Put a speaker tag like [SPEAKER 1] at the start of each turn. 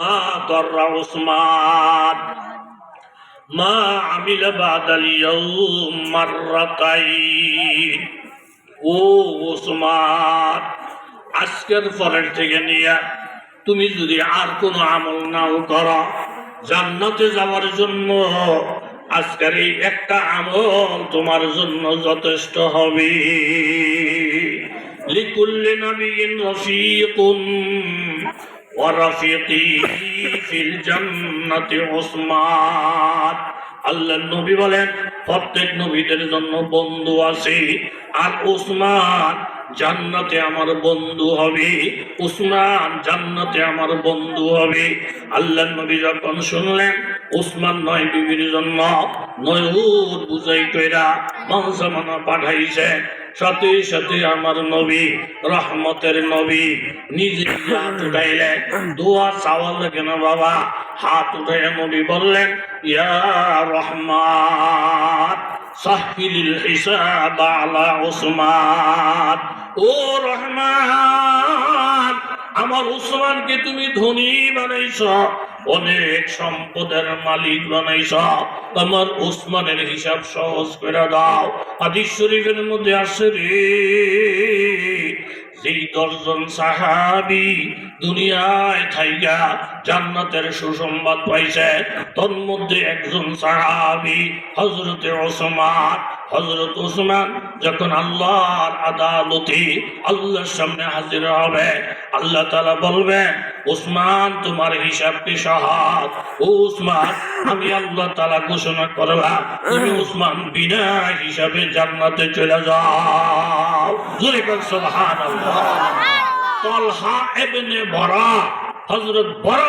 [SPEAKER 1] মা গর্রা উসমান। মা আমিল বাদাল ইয়াউম মাররাতাইন ও উসমান, আজকের পরের থেকে নিয়ে তুমি যদি আর কোনো আমল নাও করো, জান্নাতে যাওয়ার জন্য আজকের এই একটা আমল তোমার জন্য যথেষ্ট হবে। লিকুল্লি নবীন রফিকুন। ورفيقي في الجنة عثمان আল্লাহ নবী বলেন প্রত্যেক নবীদের জন্য বন্ধু আছে আর উসমান জান্নাতে আমার বন্ধু হবে উসমান জান্নাতে আমার বন্ধু হবে আল্লাহ নবী যখন শুনলেন উসমান নয় বিবির জন্য নয়ুর বুঝাই কইরা মানসামানা পাঠাইছেন সাথে সাথে আমার নবী, রহমতের নবী নিজে হাত উঠাইলেন। দোয়া চাওয়া লাগে না বাবা, হাত উঠাইয়া নবী বললেন, ইয়া রহমান সাহিল হিসাব আলা ওসমান ও রহমান আমার উসমানকে তুমি ধনী বানাইছ, অনেক সম্পদের মালিক বানাইছ। আমার উসমানের হিসাব সহজ করে দাও। হাদিস শরীফের মধ্যে আসে রে দশজন সাহাবি দুনিয়ায় থাইগা জান্নাতের সুসংবাদ পাইছে তোর মধ্যে একজন সাহাবি হজরতে ওসমান। হজরত ওসমান যখন আল্লাহর আদালতে আল্লাহর সামনে হাজির হবে আল্লাহ তালা বলবেন ওসমান তোমার হিসাব কি সহজ? ও উসমান আমি আল্লাহ তালা ঘোষণা করলাম তুমি উসমান বিনা হিসাবে জান্নাতে চলে যাও। জোরে কর সুবহানাল্লাহ। তলহা ইবনে বরা হযরত বরা